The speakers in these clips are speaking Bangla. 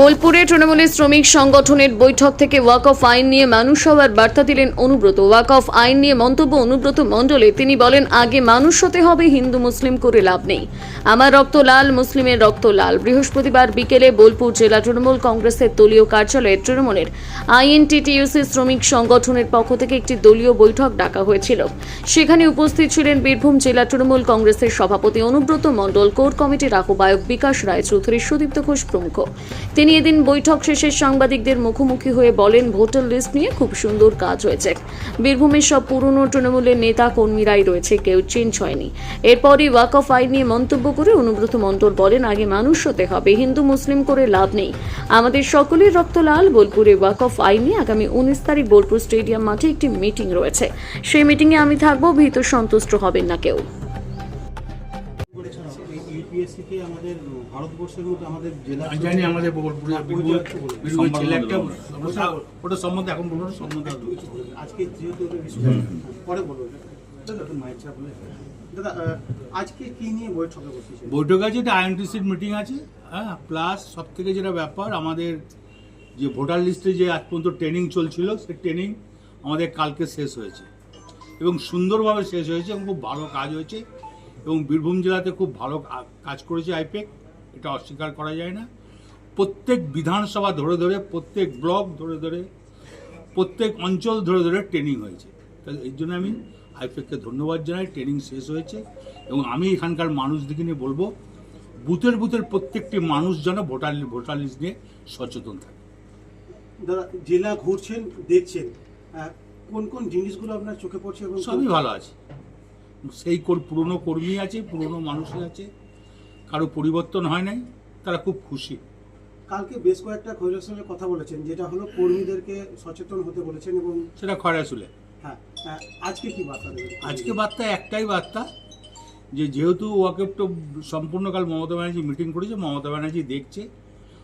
বোলপুরে তৃণমূলের শ্রমিক সংগঠনের বৈঠক থেকে ওয়াক অফ আইন নিয়ে মানুষ হওয়ার বার্তা দিলেন অনুব্রত। ওয়াক অফ আইন নিয়ে মন্তব্য অনুব্রত মণ্ডলে। তিনি বলেন, আগে মানুষ হতে হবে, হিন্দু, মুসলিম করে লাভ নেই। আমার রক্ত লাল, মুসলিমের রক্ত লাল। বৃহস্পতিবার বিকেলে বোলপুর জেলা তৃণমূল কংগ্রেসের দলীয় কার্যালয়ে তৃণমূলের আইএনটিটিইউসি শ্রমিক সংগঠনের পক্ষ থেকে একটি দলীয় বৈঠক ডাকা হয়েছিল। সেখানে উপস্থিত ছিলেন বীরভূম জেলা তৃণমূল কংগ্রেসের সভাপতি অনুব্রত মণ্ডল, কোর কমিটির আহ্বায়ক বিকাশ রায়চৌধুরী সুদীপ্ত ঘোষ প্রমুখ। তিনি এদিন বৈঠক শেষে সাংবাদিকদের মুখোমুখি হয়ে বলেন, ভোটার লিস্ট নিয়ে খুব সুন্দর কাজ হয়েছে। বীরভূমের সব পুরনো তৃণমূলের নেতা কর্মীরাই রয়েছে, কেউ চেঞ্জ হয়নি। এরপরই ওয়াক অফ আইন নিয়ে মন্তব্য করে অনুব্রত মণ্ডল বলেন, আগে মানুষ হতে হবে, হিন্দু, মুসলিম করে লাভ নেই। আমাদের সকলের রক্ত লাল বোলপুরে ওয়াক অফ আইন নিয়ে আগামী উনিশ তারিখ বোলপুর স্টেডিয়াম মাঠে একটি মিটিং রয়েছে। সেই মিটিংয়ে আমি থাকব, ভীত সন্তুষ্ট হবেন না কেউ। ইউপিএসসিতে আমাদের ভারতবর্ষের মধ্যে আমাদের জেলা আমি জানি আমাদের একটু। বীরভূমের ওটা- ওটা সম্বন্ধে এখন বলব সম্বন্ধে। আজকে যেহেতু পরে বলব। দাদা আজকে কি নিয়ে বৈঠকে বসেছে বৈঠক আছে একটা আইএনটিসির মিটিং আছে হ্যাঁ প্লাস সব থেকে যেটা ব্যাপার আমাদের যে ভোটার লিস্টে যে আজ পর্যন্ত ট্রেনিং চলছিল সেই ট্রেনিং আমাদের কালকে শেষ হয়েছে। এবং সুন্দরভাবে শেষ হয়েছে এবং খুব ভালো কাজ হয়েছে। এবং বীরভূম জেলাতে খুব ভালো কাজ করেছে আইপেক এটা অস্বীকার করা যায় না। প্রত্যেক বিধানসভা ধরে ধরে প্রত্যেক ব্লক ধরে ধরে প্রত্যেক অঞ্চল ধরে ধরে ট্রেনিং হয়েছে। তাই এই জন্য আমি আইপেককে ধন্যবাদ জানাই ট্রেনিং শেষ হয়েছে এবং আমি এখানকার মানুষদেরকে নিয়ে বলব বুথের বুথের প্রত্যেকটি মানুষ যেন ভোটার ভোটার লিস্ট নিয়ে সচেতন থাকে। দাদা জেলা ঘুরছেন দেখছেন কোন কোন জিনিসগুলো আপনার চোখে পড়ছে এবং সবই ভালো আছে। সেই পুরনো কর্মী আছে পুরনো মানুষ আছে কারও পরিবর্তন হয় নাই তারা খুব খুশি। কালকে বেশ কয়েকটা খৈরের সঙ্গে কথা বলেছেন যেটা হলো কর্মীদেরকে সচেতন হতে বলেছেন এবং সেটা খয়রাসুলে। হ্যাঁ আহ, আজকে কি বার্তা আজকে বার্তা একটাই বার্তা যে যেহেতু ওয়াকেপ তো সম্পূর্ণকাল মমতা ব্যানার্জি মিটিং করেছে মমতা ব্যানার্জি দেখছে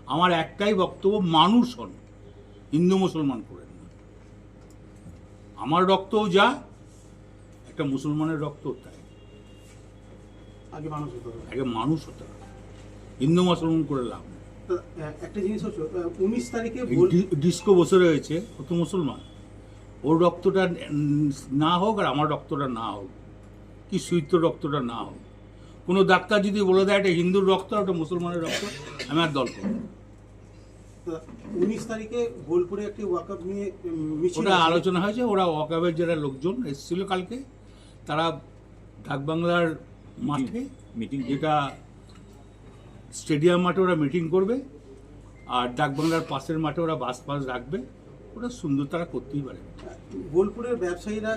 আমার একটাই বক্তব্য মানুষ হন হিন্দু মুসলমান করেন না। আমার রক্তও যা একটা মুসলমানের রক্তও তাই আগে মানুষ হতে। হবে আগে মানুষ হতে। হবে হিন্দু মুসলমান করে লাভ নেই। একটা জিনিস হচ্ছে উনিশ তারিখে ডিস্কো বসে রয়েছে ও তো মুসলমান। ওর রক্তটা না হোক আর আমার রক্তটা না হোক কি রক্তটা না হোক। কোনো ডাক্তার যদি বলে দেয় এটা হিন্দুর রক্ত আর ওটা মুসলমানের রক্ত আমি আর দল করব। উনিশ তারিখে বোলপুরে একটি ওয়াকআপ নিয়ে ওটা আলোচনা হয়েছে ওরা ওয়াকাবের যারা লোকজন এসেছিল কালকে তারা ডাকবাংলার মাঠে মিটিং যেটা স্টেডিয়াম মাঠে ওরা মিটিং করবে আর ডাকবাংলার পাশের মাঠে ওরা বাস পাস রাখবে। ওটা সুন্দর তারা করতেই পারে। বোলপুরের ব্যবসায়ীরা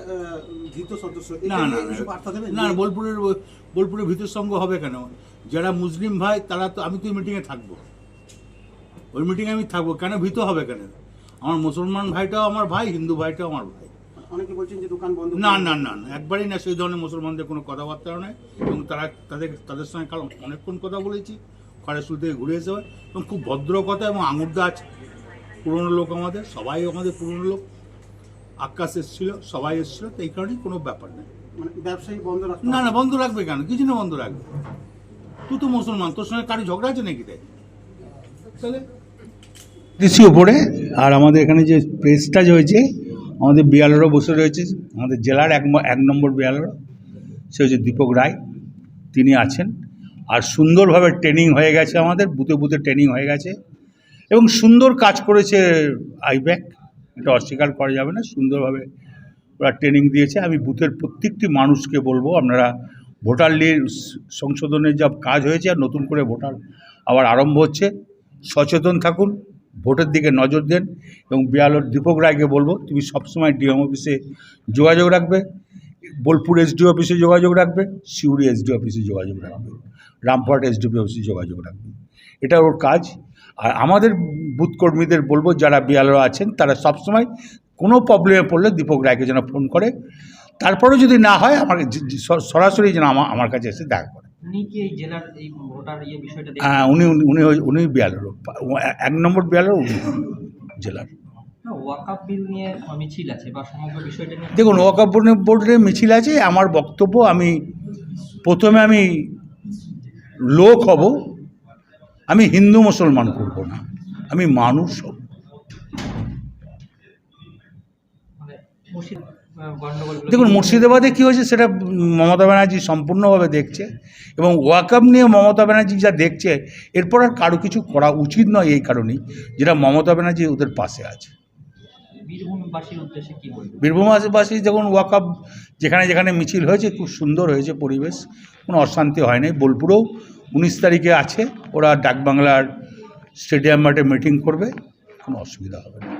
সদস্য না না না বোলপুরের বোলপুরের ভিতর সঙ্গ হবে কেন? যারা মুসলিম ভাই তারা তো আমি তো ওই মিটিংয়ে থাকব। ওই মিটিংয়ে আমি থাকব। কেন ভীত হবে কেন? আমার মুসলমান ভাইটাও আমার ভাই হিন্দু ভাইটাও আমার ভাই। অনেকে বলছেন যে দোকান বন্ধ না না না না একবারই না সেই ধরনের মুসলমানদের কোনো কথাবার্তা নয় এবং তারা তাদের তাদের সঙ্গে কাল অনেকক্ষণ কথা বলেছি খড়েশুল থেকে ঘুরে এসে হয়। এবং খুব ভদ্র কথা এবং আঙুরদা আছে। পুরনো লোক আমাদের সবাই আমাদের পুরনো লোক। আকাশ এসেছিল সবাই এসেছিল তো এই কারণেই কোনো ব্যাপার নেই। মানে ব্যবসায়ী বন্ধ রাখতে না না বন্ধ রাখবে কেন? কিছু না বন্ধ রাখবে। তুই তো মুসলমান তোর সঙ্গে কারও ঝগড়া আছে নাকি তাই? তাহলে? কৃষি ওপরে আর আমাদের এখানে যে প্রেসটা যে হয়েছে আমাদের বিয়ালেরও বসে রয়েছে। আমাদের জেলার এক এক নম্বর বিয়ালের সে হচ্ছে দীপক রায়। তিনি আছেন। আর সুন্দরভাবে ট্রেনিং হয়ে গেছে আমাদের। বুথে বুথে ট্রেনিং হয়ে গেছে। এবং সুন্দর কাজ করেছে আইব্যাক। এটা অস্বীকার করা যাবে না। সুন্দরভাবে ওরা ট্রেনিং দিয়েছে। আমি বুথের প্রত্যেকটি মানুষকে বলব, আপনারা ভোটার লিস্ট সংশোধনের যা কাজ হয়েছে আর নতুন করে ভোটার আবার আরম্ভ হচ্ছে। সচেতন থাকুন। ভোটের দিকে নজর দেন এবং বিয়ালোর দীপক রায়কে বলব, তুমি সবসময় ডিএম অফিসে যোগাযোগ রাখবে, বোলপুর এসডি অফিসে যোগাযোগ রাখবে, সিউড়ি এসডি অফিসে যোগাযোগ রাখবে, রামপুরহাট এসডিপি অফিসে যোগাযোগ রাখবে। এটা ওর কাজ। আর আমাদের বুথ কর্মীদের বলব, যারা বিয়ালরা আছেন, তারা সবসময় কোনো প্রবলেমে পড়লে দীপক রায়কে যেন ফোন করে। তারপরেও যদি না হয়, আমাকে সরাসরি যেন আমার কাছে এসে দেখা করে। উনি কি এই জেলার এই ভোটার ইয়ে বিষয়টা হ্যাঁ উনি উনি- উনি বিয়ালের এক নম্বর বিয়ালের উনি জেলার। দেখুন ওয়াকাপ বোর্ডের মিছিল আছে আমার বক্তব্য আমি প্রথমে আমি লোক হব আমি হিন্দু মুসলমান করব না আমি মানুষ হব। দেখুন মুর্শিদাবাদে কী হয়েছে সেটা মমতা ব্যানার্জি সম্পূর্ণভাবে দেখছে এবং ওয়াকাম নিয়ে মমতা ব্যানার্জি যা দেখছে এরপর আর কারও কিছু করা উচিত নয় এই কারণেই যেটা মমতা ব্যানার্জি ওদের পাশে আছে। বীরভূমবাসী যখন ওয়াকাপ যেখানে যেখানে মিছিল হয়েছে খুব সুন্দর হয়েছে পরিবেশ কোনো অশান্তি হয়নি বোলপুরেও উনিশ তারিখে আছে ওরা ডাকবাংলার স্টেডিয়াম মাঠে মিটিং করবে কোনো অসুবিধা হবে না।